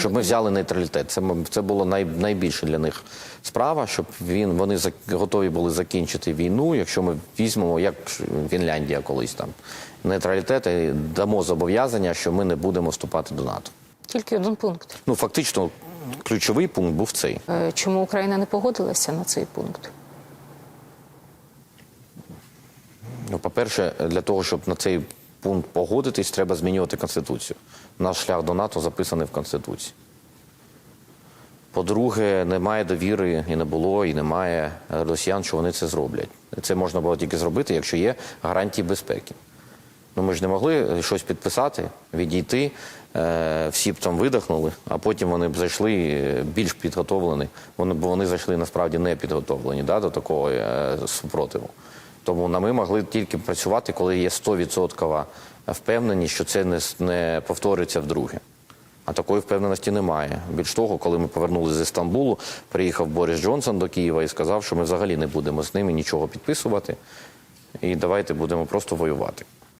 Щоб ми взяли нейтралітет. Це, це було най, найбільше для них справа, щоб він, вони готові були закінчити війну, якщо ми візьмемо, як Фінляндія колись там, нейтралітет і дамо зобов'язання, що ми не будемо вступати до НАТО. Тільки один пункт. Ну, фактично, ключовий пункт був цей. Е, Чому Україна не погодилася на цей пункт? Ну, по-перше, для того, щоб на цей пункт погодитись, треба змінювати Конституцію. Наш шлях до НАТО записаний в Конституції. По-друге, немає довіри і не було, і немає е, росіян, що вони це зроблять. Це можна було тільки зробити, якщо є гарантії безпеки. Ну, ми ж не могли щось підписати, відійти, е, всі б там видихнули, а потім вони б зайшли е, більш підготовлені. Вони, бо вони зайшли насправді не підготовлені да, до такого е, супротиву. Тому на ми могли тільки працювати, коли є 100% впевненість, що це не, не повториться вдруге. А такої впевненості немає. Більш того, коли ми повернулися з Стамбулу, приїхав Борис Джонсон до Києва і сказав, що ми взагалі не будемо з ними нічого підписувати. І давайте будемо просто воювати.